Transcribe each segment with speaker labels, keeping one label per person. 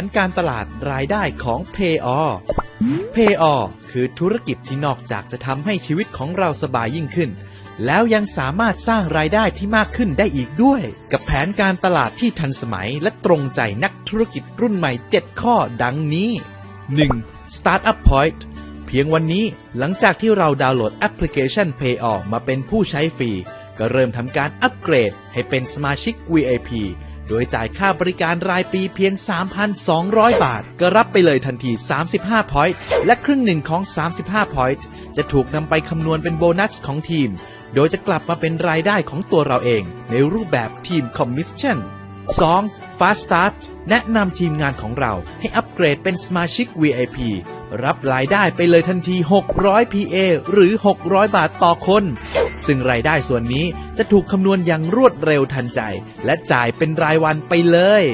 Speaker 1: นการตลาดรายได้ของ Payor Payor คือธุรกิจที่นอกจากจะทำให้ชีวิตของเราสบายยิ่งขึ้น แล้วยังสามารถสร้างรายได้ที่มากขึ้นได้อีกด้วย กับแผนการตลาดที่ทันสมัยและตรงใจนักธุรกิจรุ่นใหม่ 7 ข้อดังนี้ 1. Startup Point เพียงวันนี้หลังจากที่เราดาวน์โหลดแอปพลิเคชัน Payor มาเป็นผู้ใช้ฟรี ก็เริ่มทำการอัปเกรดให้เป็นสมาชิก VIP โดยจ่ายค่าบริการรายปีเพียง 3,200 บาท ก็รับไปเลยทันที 35 point และครึ่งหนึ่งของ 35 point จะถูกนำไปคำนวณเป็นโบนัสของทีม โดยจะกลับมาเป็นรายได้ของตัวเราเอง ในรูปแบบทีมคอมมิชชั่น 2. Fast Start แนะนำทีมงานของเราให้อัปเกรดเป็นสมาชิก VIP รับรายได้ไปเลยทันที 600 PA หรือ 600 บาทต่อคน ซึ่งรายได้ส่วนนี้จะถูกคำนวณอย่างรวดเร็วทันใจ และจ่ายเป็นรายวันไปเลย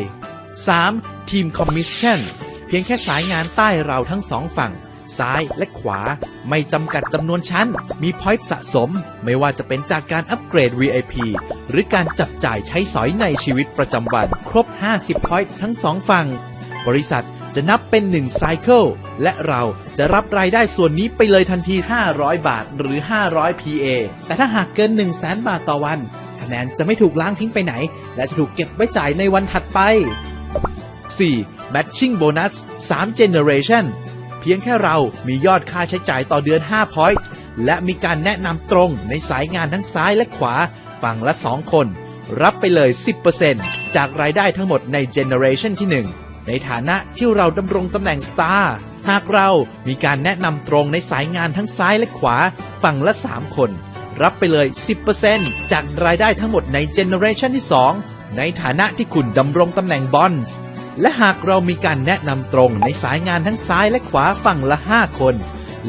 Speaker 1: 3. ทีมคอมมิชชั่น เพียงแค่สายงานใต้เราทั้งสองฝั่ง ซ้ายและขวา ไม่จำกัดจำนวนชั้น มีพอยต์สะสม ไม่ว่าจะเป็นจากการอัปเกรด VIP หรือการจับจ่ายใช้สอยในชีวิตประจำวัน ครบ 50พอยต์ทั้งสองฝั่ง บริษัท จะนับเป็น1ไซเคิลและเราจะรับรายได้ส่วนนี้ไปเลยทันที 500 บาทหรือ 500 PA แต่ถ้าหากเกิน 1 0 0 0 0แบาทต่อวัน คะแนนจะไม่ถูกล้างทิ้งไปไหน และจะถูกเก็บไว้จ่ายในวันถัดไป 4. Matching Bonus 3 Generation เพียงแค่เรามียอดค่าใช้จ่ายต่อเดือน 5 point และมีการแนะนำตรงในสายงานทั้งซ้ายและขวา ฝั่งละ 2 คน รับไปเลย 10%จากรายได้ทั้งหมดใน Generation ที่ 1 ในฐานะที่เราดำรงตำแหน่ง Star หากเรามีการแนะนำตรงในสายงานทั้งซ้ายและขวา ฝั่งละ 3 คน รับไปเลย 10%จากรายได้ทั้งหมดใน Generation ที่ 2 ในฐานะที่คุณดำรงตำแหน่ง Bonds และหากเรามีการแนะนำตรงในสายงานทั้งซ้ายและขวาฝั่งละ 5 คน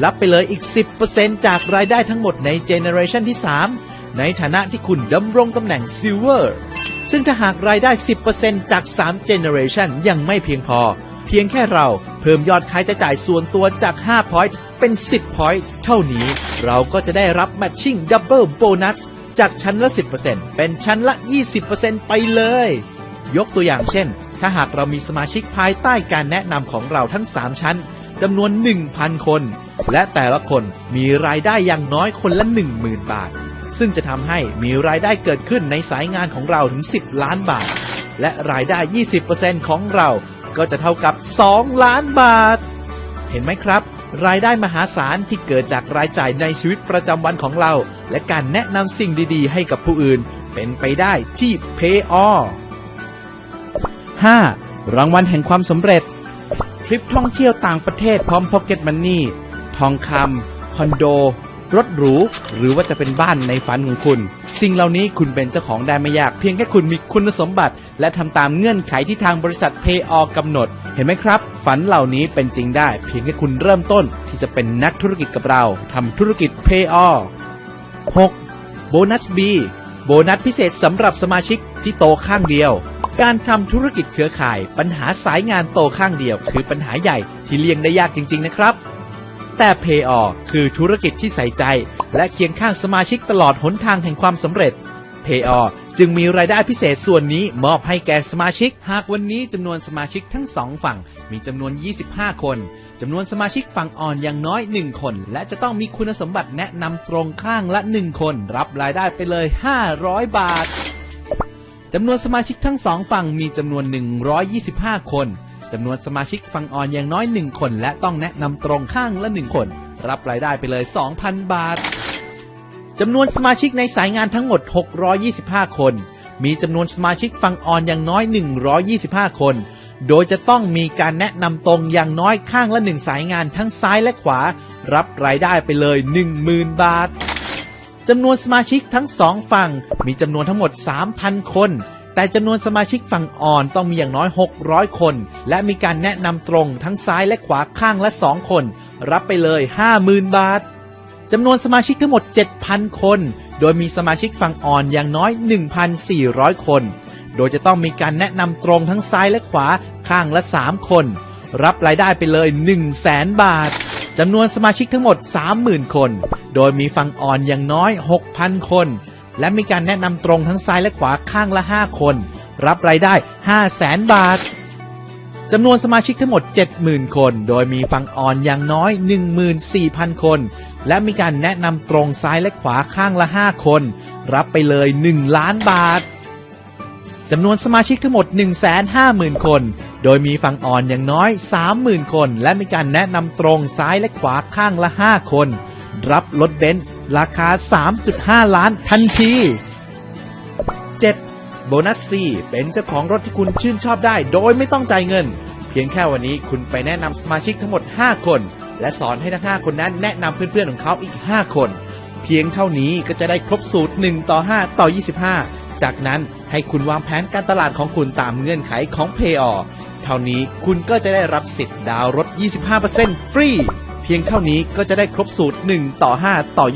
Speaker 1: รับไปเลยอีก 10%จากรายได้ทั้งหมดในเจเนอเรชันที่ 3 ในฐานะที่คุณดำรงตำแหน่ง Silver ซึ่งถ้าหากรายได้ 10%จาก 3 Generation ยังไม่เพียงพอ เพียงแค่เราเพิ่มยอดค่าใช้จ่ายส่วนตัวจาก 5 point เป็น 10 point เท่านี้เราก็จะได้รับ Matching Double Bonus จากชั้นละ 10%เป็นชั้นละ 20%ไปเลย ยกตัวอย่างเช่น ถ้าหากเรามีสมาชิกภายใต้การแนะนำของเราทั้ง 3 ชั้นจำนวน 1,000 คน และแต่ละคนมีรายได้อย่างน้อยคนละ 10,000 บาท ซึ่งจะทำให้มีรายได้เกิดขึ้นในสายงานของเราถึง 10 ล้านบาท และรายได้ 20%ของเราก็จะเท่ากับ 2 ล้านบาท เห็นไหมครับ รายได้มหาศาลที่เกิดจากรายจ่ายในชีวิตประจำวันของเรา และการแนะนำสิ่งดีๆ ให้กับผู้อื่น เป็นไปได้ที่ Payor 5. รางวัลแห่งความสำเร็จ ทริปท่องเที่ยวต่างประเทศพร้อม Pocket Money ทองคำคอนโด รถหรู หรือว่าจะเป็นบ้านในฝันของคุณ สิ่งเหล่านี้คุณเป็นเจ้าของได้ไม่ยาก เพียงแค่คุณมีคุณสมบัติ และทำตามเงื่อนไขที่ทางบริษัท Payor กำหนด เห็นไหมครับ ฝันเหล่านี้เป็นจริงได้ เพียงแค่คุณเริ่มต้น ที่จะเป็นนักธุรกิจกับเราทำธุรกิจ Payor 6. โบนัส B โบนัสพิเศษสำหรับสมาชิกที่โตข้างเดียว การทำธุรกิจเครือข่าย ปัญหาสายงานโตข้างเดียว คือปัญหาใหญ่ที่เลี่ยงได้ยากจริง ๆ นะครับ แต่ Payor คือธุรกิจที่ใส่ใจ และเคียงข้างสมาชิกตลอดหนทางแห่งความสำเร็จ Payor จึงมีรายได้พิเศษส่วนนี้มอบให้แก่สมาชิก หากวันนี้จำนวนสมาชิกทั้งสองฝั่ง มีจำนวน 25 คนจำนวนสมาชิกฝั่งอ่อนอย่างน้อย 1 คน และจะต้องมีคุณสมบัติแนะนำตรงข้างละ 1 คน รับรายได้ไปเลย 500 บาทจำนวนสมาชิกทั้งสองฝั่งมีจำนวน 125 คน จำนวนสมาชิกฝั่งอ่อนอย่างน้อย 1 คน และต้องแนะนำตรงข้างละ 1 คน รับรายได้ไปเลย 2,000 บาทจำนวนสมาชิกในสายงานทั้งหมด 625 คน มีจำนวนสมาชิกฝั่งอ่อนอย่างน้อย 125 คน โดยจะต้องมีการแนะนำตรงอย่างน้อยข้างละหนึ่งสายงานทั้งซ้ายและขวา รับรายได้ไปเลย 10,000 บาทจำนวนสมาชิกทั้งสองฝั่งมีจำนวนทั้งหมด 3,000 คน แต่จำนวนสมาชิกฝั่งอ่อนต้องมีอย่างน้อย 600 คน และมีการแนะนำตรงทั้งซ้ายและขวาข้างละ 2 คน รับไปเลย 50,000 บาทจำนวนสมาชิกทั้งหมด 7,000 คน โดยมีสมาชิกฝั่งอ่อนอย่างน้อย 1,400 คน โดยจะต้องมีการแนะนำตรงทั้งซ้ายและขวาข้างละ 3 คน รับรายได้ไปเลย 1 0 0 0 0แสนบาทจำนวนสมาชิกทั้งหมด 30,000 คน โดยมีฝั่งอ่อนอย่างน้อย 6,000 คน และมีการแนะนำตรงทั้งซ้ายและขวาข้างละ 5 คน รับรายได้ 5 0 0แสนบาทจำนวนสมาชิกทั้งหมด 70,000 คน โดยมีฟังออนอย่างน้อย 14,000 คน และมีการแนะนำตรงซ้ายและขวาข้างละ 5 คน รับไปเลย 1 ล้านบาทจำนวนสมาชิกทั้งหมด 150,000 คน โดยมีฝั่งอ่อนอย่างน้อย 30,000 คน และมีการแนะนำตรงซ้ายและขวาข้างละ 5 คน รับรถเบนซ์ราคา 3.5 ล้านทันที 7. โบนัส C เป็นเจ้าของรถที่คุณชื่นชอบได้โดยไม่ต้องจ่ายเงิน เพียงแค่วันนี้คุณไปแนะนำสมาชิกทั้งหมด 5 คน และสอนให้ทั้ง 5 คนนั้นแนะนำเพื่อนๆของเขาอีก 5 คน เพียงเท่านี้ก็จะได้ครบสูตร 1 ต่อ 5 ต่อ 25 จากนั้นให้คุณวางแผนการตลาดของคุณตามเงื่อนไขของ p a y o เท่านี้คุณก็จะได้รับสิทธิ์ดาวรถ 25%ฟรี พียงเท่านี้ก็จะได้ครบสูตร 1 ต่อ 5 ต่อ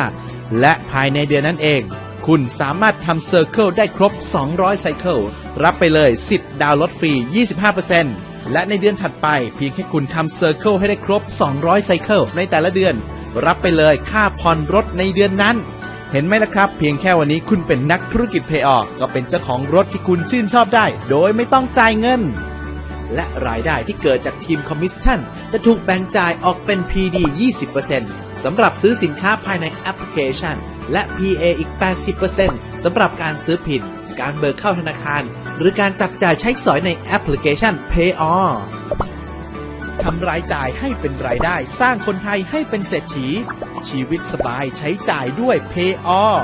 Speaker 1: 25 และภายในเดือนนั้นเอง คุณสามารถทำเซอร์เคิลได้ครบ 200 ไซเคิลรับไปเลยสิทธิ์ดาวน์รถฟรี 25%และในเดือนถัดไปเพียงแค่คุณทำเซอร์เคิลให้ได้ครบ 200 ไซเคิลในแต่ละเดือน รับไปเลยค่าผ่อนรถในเดือนนั้น เห็นไหมล่ะครับ เพียงแค่วันนี้คุณเป็นนักธุรกิจเพย์ออกก็เป็นเจ้าของรถที่คุณชื่นชอบได้ โดยไม่ต้องจ่ายเงิน และรายได้ที่เกิดจากทีมคอมมิชชั่น จะถูกแบ่งจ่ายออกเป็น PD 20%สำหรับซื้อสินค้าภายในแอปพลิเคชัน และ PA อีก 80%สำหรับการซื้อผิด การเบิกเข้าธนาคาร หรือการจับจ่ายใช้สอยในแอปพลิเคชัน PayOn ทำรายจ่ายให้เป็นรายได้ สร้างคนไทยให้เป็นเศรษฐี ชีวิตสบายใช้จ่ายด้วย Pay All